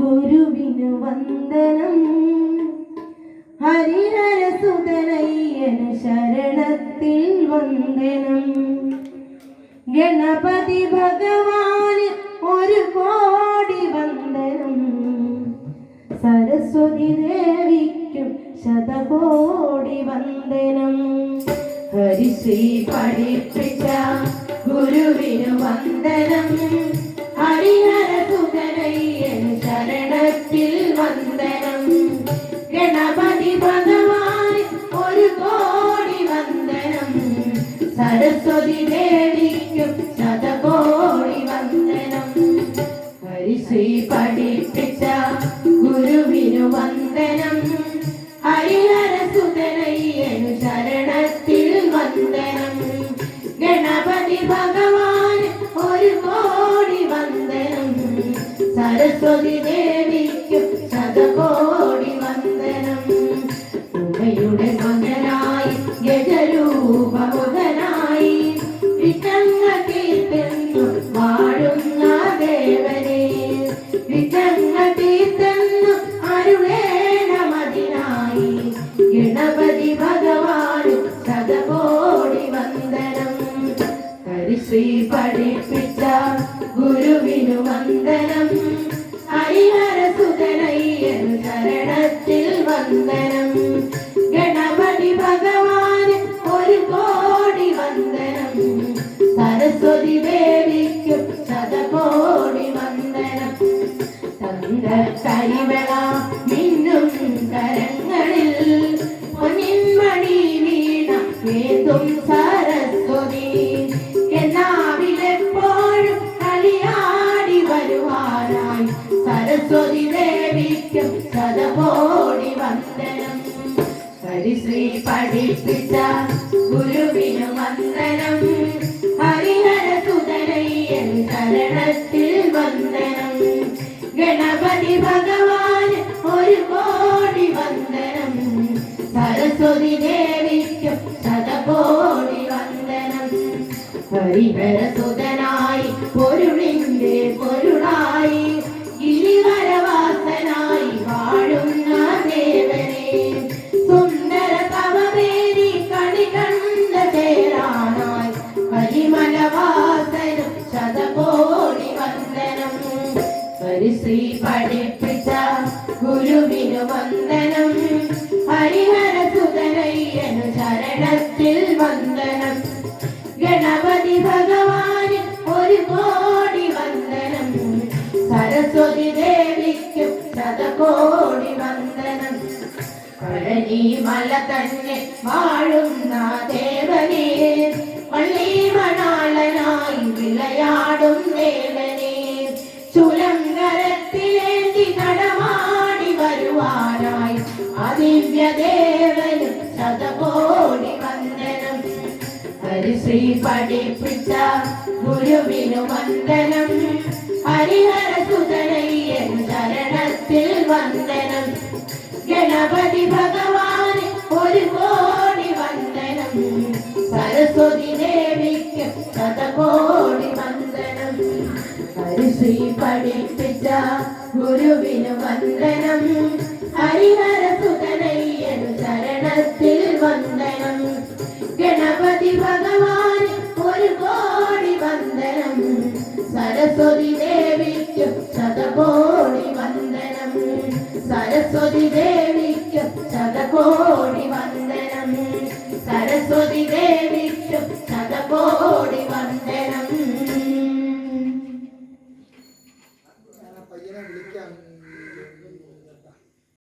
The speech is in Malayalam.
ഗുരുവിനു വന്ദനം ഹരിഹര ഹരിഹരസുതനയ്യന് ശരണത്തിൽ വന്ദനം. ഗണപതി ഭഗവാന് ഒരു കോടി വന്ദനം. സരസ്വതി ദേവിക്കും ശതകോടി വന്ദനം. ഹരിശ്രീ പഠിപ്പിച്ച ഗുരുവിനു വന്ദനം ഹരിഹര വന്ദനം. ഗണപതി ഒരു കോടി വന്ദനം. വന്ദനം. വന്ദനം. വന്ദനം. ഗണപതി ഭഗവാൻ ഒരു കോടി വന്ദനം. സരസ്വതി ദേവിക്കും ഗണപതി ഭഗവാനും ശതകോടി വന്ദനം. ഹരിശ്രീ പഠിപ്പിച്ച ഗുരുവിനു വന്ദനം. ഹരിഹര സുതനയ്യൻ ശരണത്തിൽ വന്ദനം. ഗണപതി ഭഗവാന് ഒരു കോടി വന്ദനം. സരസ്വതി ദേവിക്കും ശതകോടി വന്ദനം. തന്ത കരിവള മിന്നും കരങ്ങളിൽ ഹരിശ്രീ പഠിപ്പിച്ച ഗുരുവിനു വന്ദനം. ഹരിഹര സുതനായി പൊരുളിന്റെ പൊരുളായി ഗിരിവരവാസനായി വാഴുന്ന ദേവനെ. സുന്ദര തവമേരി കണി കണ്ട ചേരാനായി പരിമലവാസനും ശതകോടി വന്ദനം. ഹരിശ്രീ പഠിപ്പിച്ച ഗുരുവിനു വന്ദനം. ഹരിഹര സുതനയ്യനു ശരണത്തിൽ മല തന്നെ വാഴുന്ന ദേവനെ പള്ളി മണാളനായി വിളയാടും ദേവനെ. ചുലങ്കരത്തിലേന്തി നടമാടി വരുവാനായി അതിവ്യ ദേവനും ശതകോടി വന്ദനം. ഹരിശ്രീ പഠിപ്പിച്ച ഗുരുവിനു വന്ദനം. ഹരിഹര സുതനയ്യൻ ശരണത്തിൽ വന്ദനം. ഗണപതി ഭഗവാന് സരസ്വതി ദേവിക്ക് പഠിപ്പിച്ച ഗുരുവിന് വന്ദനം. ഹരിഹര സുതനയ്യനു ശരണത്തിൽ വന്ദനം. ഗണപതി ഭഗവാൻ ഒരു കോടി വന്ദനം. സരസ്വതി ദേവിക്ക് ശതകോടി വന്ദനം. സരസ്വതി ദേവി